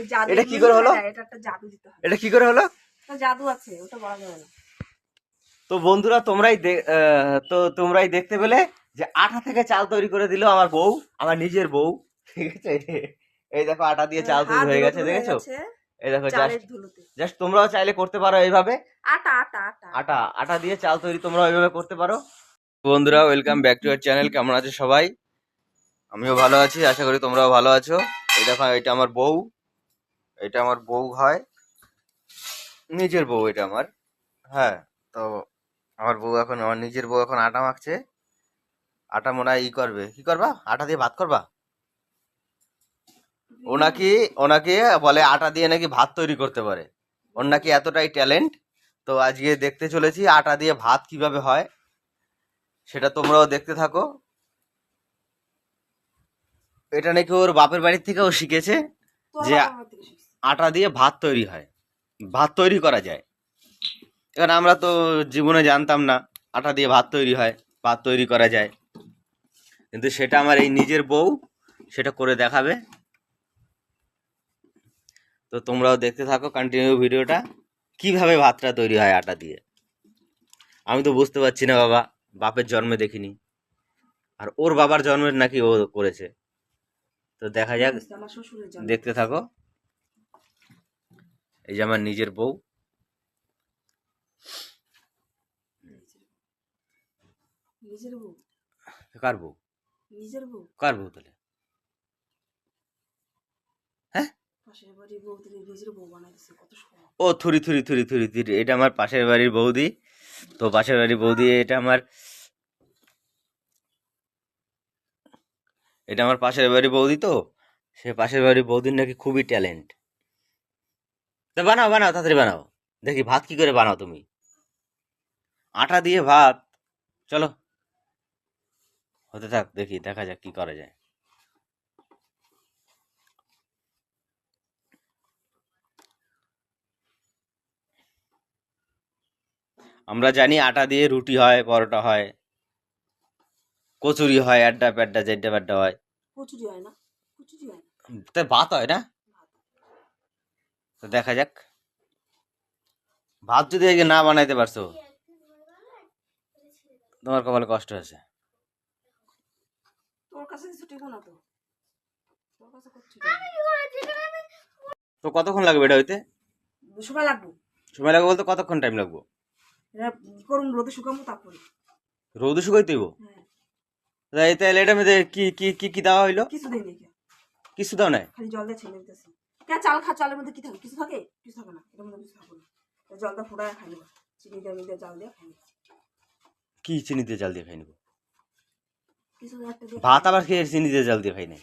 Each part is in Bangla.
যে জাদু এটা কি করে হলো? এটা একটা জাদু দিতে হবে। এটা কি করে হলো? তো জাদু আছে ওটা বলা যাবে না। তো বন্ধুরা তোমরাই তো তোমরাই দেখতে পেলে যে আটা থেকে চাল তৈরি করে দিল আমার বউ আমার নিজের বউ ঠিক আছে? এই দেখো আটা দিয়ে চাল তৈরি হয়ে গেছে দেখেছ? এই দেখো জাস্ট তোমরাও চাইলে করতে পারো এইভাবে। আটা আটা আটা। আটা আটা দিয়ে চাল তৈরি তোমরা ওইভাবে করতে পারো। বন্ধুরা welcome back to our channel কেমন আছে সবাই? আমিও ভালো আছি আশা করি তোমরাও ভালো আছো। এই দেখো এটা আমার বউ এটা আমার বউ হয়। নিজের বউ এটা আমার। হ্যাঁ তো আমার বউ এখন আমার নিজের বউ এখন আটা মাখছে। আটা মনে হয় ই করবে। কি করবা? আটা দিয়ে ভাত করবা? ও নাকি ওনাকে বলে আটা দিয়ে নাকি ভাত তৈরি করতে পারে। ওর নাকি এতটাই ট্যালেন্ট। তো আজকে দেখতে চলেছি আটা দিয়ে ভাত কীভাবে হয়। সেটা তোমরাও দেখতে থাকো। এটা নাকি ওর বাপের বাড়ির থেকেও শিখেছে যে-। আটা দিয়ে ভাত তৈরি হয়। ভাত তৈরি করা যায়। এবার আমরা তো জীবনে জানতাম না আটা দিয়ে ভাত তৈরি হয় ভাত তৈরি করা যায়। কিন্তু সেটা আমার এই নিজের বউ সেটা করে দেখাবে। তো তোমরাও দেখতে থাকো কন্টিনিউ ভিডিওটা। কীভাবে ভাতটা তৈরি হয় আটা দিয়ে? আমি তো বুঝতে পারছি না বাবা বাপের জন্মে দেখিনি। আর ওর বাবার জন্মের নাকি ও করেছে। তো দেখা যাক দেখতে থাকো। এই যে আমার নিজের বউ। নিজের বউ? কার বউ? নিজের বউ? কার বউ তাহলে? শখ ও থুরি থুরি থুরি থুরি থুরি এটা আমার পাশের বাড়ির বৌদি। তো পাশের বাড়ির বৌদি এটা আমার এটা আমার পাশের বাড়ির বৌদি তো? সে পাশের বাড়ির বৌদির নাকি খুবই ট্যালেন্ট। তা বানাও বানাও তাড়াতাড়ি বানাও। দেখি ভাত কি করে বানাও তুমি। আটা দিয়ে ভাত। চলো। হতে থাক দেখি দেখা যাক কি করা যায়। আমরা জানি আটা দিয়ে রুটি হয় পরোটা হয়। কচুরি হয় আড্ডা প্যাড্ডা জেড্ডা প্যাড্ডা হয়। কচুরি হয় না। কচুরি হয় না। তাই ভাত হয় না? তো দেখা যাক। ভাত যদি আজকে না বানাইতে পারছ তোমার কপালে কষ্ট আছে। তোর কাছে ছুটি না তো। তোর কাছে করছি তো কতক্ষণ লাগবে এটা হইতে? সময় লাগবো। সময় লাগবে বলতে কতক্ষণ টাইম লাগবে? করুন রোদে শুকামো তারপরে। রৌদ্র শুকাইতে হইব? হ্যাঁ। তাহলে এটা মধ্যে কি কি কি কি দেওয়া হইল? কিছু দিন কিছু দাও নাই? খালি জল দিয়ে ছেলে দিতেছি। কেন চাল খা চালের মধ্যে কি থাকে? কিছু থাকে? কিছু থাকে না। এটার মধ্যে কিছু থাকে না। জলটা ফোটায় খাই নেব। চিনি দিয়ে মিলে জাল দিয়ে খাই নেব। কি চিনি দিয়ে জাল দিয়ে খাই নেব? ভাত আবার খেয়ে চিনি দিয়ে জাল দিয়ে খাই নাই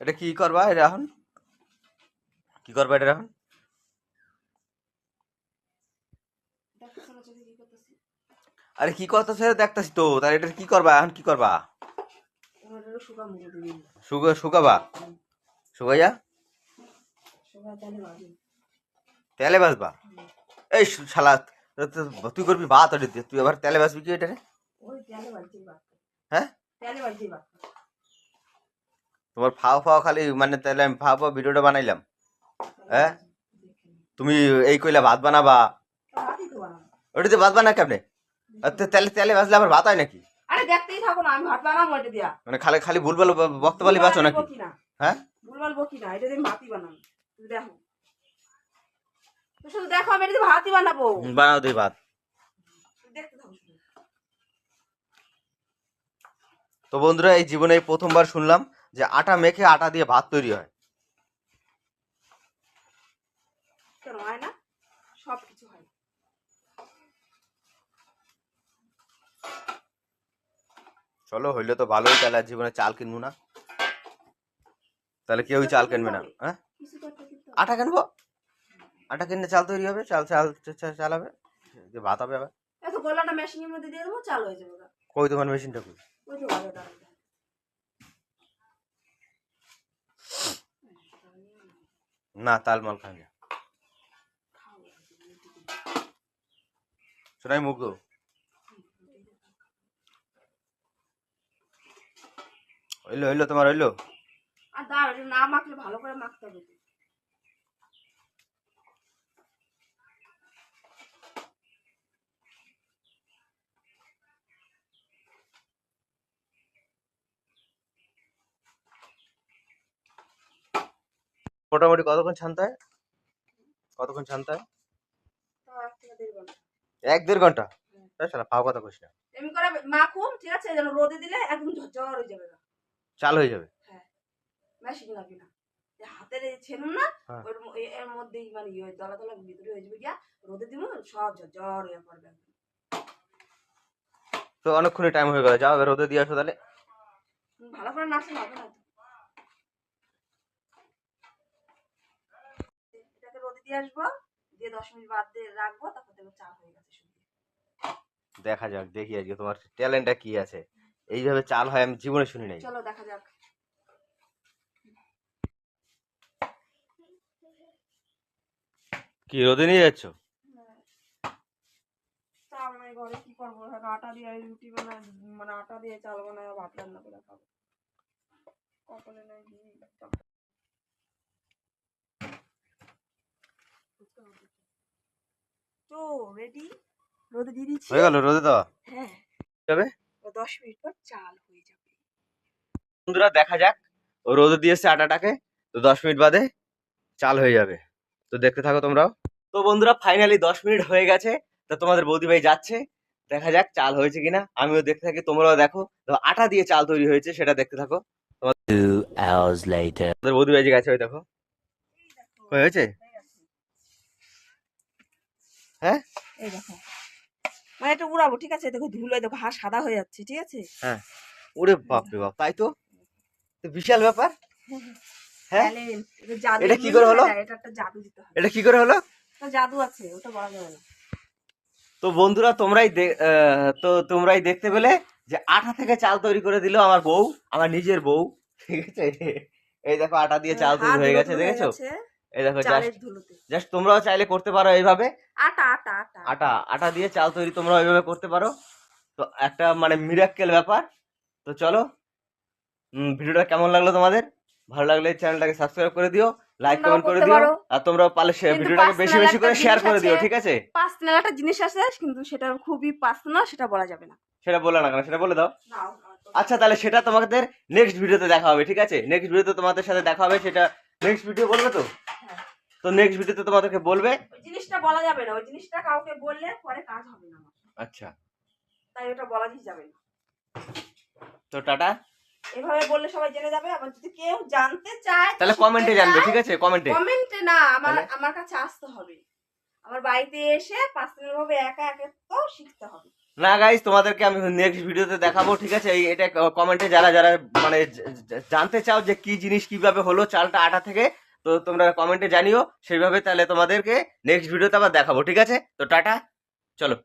এটা কি করবা এটা এখন কি করবা এটা এখন আরে কি করতেছে? দেখতেছি তো। তার এটা কি করবা? এখন কি করবা? শুকা শুকাবা? শুকাইয়া? তেলে ভাজবা? এই শালা, তুই করবি ভাত তুই আবার তেলে ভাজবি কি এটা রে হ্যাঁ? তোমার ফাও ফাও খালি মানে তাহলে আমি ফাও ফাও ভিডিওটা বানাইলাম। হ্যাঁ? তুমি এই কইলা ভাত বানাবা। বানাবো ওটাতে ভাত বানা কেমনে? তেলে তেলে ভাজলে আবার ভাত হয় নাকি? আরে দেখতেই থাকো না আমি ভাত বানাবো এটা দিয়া। মানে খালি খালি ভুলভাল ব- বকতে পারলি বাঁচো নাকি? হ্যাঁ? ভুলভাল বকি না এটা দিয়ে ভাতই বানাবো। দেখো। তো শুধু দেখো আমি এটা ভাতই বানাবো। বানাও তুই ভাত। দেখতে থাকো তো বন্ধুরা এই জীবনে প্রথমবার শুনলাম। যে আটা মেখে আটা দিয়ে ভাত তৈরি হয়। কেন হয় না সব কিছু হয়। চলো হইলে তো ভালোই তাহলে জীবনে চাল কিনবো না। তাহলে কেউই চাল কিনবে না হ্যাঁ। আটা কিনবো? আটা কিনলে চাল তৈরি হবে চাল চাল চাল হবে ভাত হবে আবার। এত গোলাটা মেশিনের মধ্যে দিয়ে দেবো চালু হয়ে যাবে। কই তোমার মেশিনটা কই? ওই তো না, তালমাল খাই না শোনাই মুগ্ধ হইল হইল তোমার, হইল? আর দাও না মাখলে ভালো করে মাখতে হবে মোটামুটি কতক্ষণ ছানতে হয় কতক্ষণ ছানতে হয় এক দেড় ঘণ্টা। তাই পাও কথা এমনি করে ঠিক আছে? যেন রোদে দিলে একদম ঝরঝর হয়ে যাবে না চাল হয়ে যাবে? মেশিন লাগবে না। হাতের ছেনুন না হ্যাঁ। এর মধ্যেই মানে ইয়ে দলা দলা ভিতরে হয়ে যাবে গিয়া রোদে দিব সব ঝরঝর হয়ে পড়বে। তো অনেকক্ষণই টাইম হয়ে গেল। যাও রোদে দিয়ে আসো তাহলে। ভালো করে নাচলে হবে না তো। এটাকে রোদে দিয়ে আসব দিয়ে দশ মিনিট বাদ দিয়ে রাখব তারপর দেখব চা হয়ে গেছে শুধু। দেখা যাক দেখি আজকে তোমার ট্যালেন্টটা কি আছে। এইভাবে চাল হয় আমি জীবনে শুনি নাই। চলো দেখা যাক। কি রোদে নিয়ে যাচ্ছ? চাল নাই ঘরে কি করব? আটা দিয়ে রুটি বানায় মানে আটা দিয়ে চাল বানায় ভাত রান্না করে খাব। কপালে নাই তো রেডি রোদে দিয়ে দিচ্ছি? হয়ে গেল রোদে দেওয়া? হ্যাঁ। যাবে? ও দশ মিনিট পর চাল হয়ে যাবে। বন্ধুরা দেখা যাক। ও রোদে দিয়েছে আটাটাকে তো দশ মিনিট বাদে চাল হয়ে যাবে। তো দেখতে থাকো তোমরাও। তো বন্ধুরা ফাইনালি দশ মিনিট হয়ে গেছে। তো তোমাদের বৌদি ভাই যাচ্ছে। দেখা যাক চাল হয়েছে কিনা। আমিও দেখতে থাকি তোমরাও দেখো। তো আটা দিয়ে চাল তৈরি হয়েছে সেটা দেখতে থাকো। Two hours later. তোমাদের বৌদি ভাই যে গেছে ওই দেখো। হয়েছে হয়ে। হ্যাঁ এই দেখো। মানে এটা উড়াবো ঠিক আছে? দেখো ধুলোয় দেখো হাত সাদা হয়ে যাচ্ছে ঠিক আছে? হ্যাঁ। ওরে বাপ রে বাপ তাই তো? বিশাল ব্যাপার। হ্যাঁ? এটা কি করে হলো? এটা এটা একটা জাদু দিতে হবে। এটা কি করে হলো? জাদু আছে ওটা বলা যাবে না। তো বন্ধুরা তোমরাই তো তোমরাই দেখতে পেলে যে আটা থেকে চাল তৈরি করে দিল আমার বউ আমার নিজের বউ ঠিক আছে? এই দেখো আটা দিয়ে চাল তৈরি হয়ে গেছে ধুলো দেখেছ? এই দেখো জাস্ট তোমরাও চাইলে করতে পারো এইভাবে। আটা আটা আটা। আটা আটা দিয়ে চাল তৈরি তোমরা ওইভাবে করতে পারো। তো একটা মানে মিরাক্কেল ব্যাপার। তো চলো ভিডিওটা কেমন লাগল তোমাদের? ভালো লাগলে চ্যানেলটাকে সাবস্ক্রাইব করে দিও লাইক কমেন্ট করে দিও আর তোমরা পারলে ভিডিওটাকে বেশি বেশি করে শেয়ার করে দিও ঠিক আছে? পার্সোনাল একটা জিনিস আছে কিন্তু সেটা খুবই পার্সোনাল সেটা বলা যাবে না। সেটা বলে না কেন? সেটা বলে দাও। আচ্ছা তাহলে সেটা তোমাদের নেক্সট ভিডিওতে দেখা হবে ঠিক আছে? নেক্সট ভিডিওতে তোমাদের সাথে দেখা হবে সেটা নেক্সট ভিডিও বলবে তো। তো নেক্সট ভিডিওতে তোমাদেরকে বলবে। ওই জিনিসটা বলা যাবে না ওই জিনিসটা কাউকে বললে পরে কাজ হবে না আচ্ছা। তাই ওটা বলা যাবে না। তো টাটা। এভাবে বললে সবাই জেনে যাবে আবার যদি কেউ জানতে চায় তাহলে কমেন্টে জানবে ঠিক আছে? কমেন্টে কমেন্টে না আমার আমার কাছে আসতে হবে। আমার বাড়িতে এসে পার্সোনাল ভাবে একা একা তো শিখতে হবে। না গাইজ তোমাদেরকে আমি নেক্সট ভিডিওতে দেখাবো ঠিক আছে? এই এটা কমেন্টে যারা যারা মানে জানতে চাও যে কি জিনিস কীভাবে হলো চালটা আটা থেকে তো তোমরা কমেন্টে জানিও, সেইভাবে তাহলে তোমাদেরকে নেক্সট ভিডিওতে আবার দেখাবো, ঠিক আছে? তো টাটা, চলো।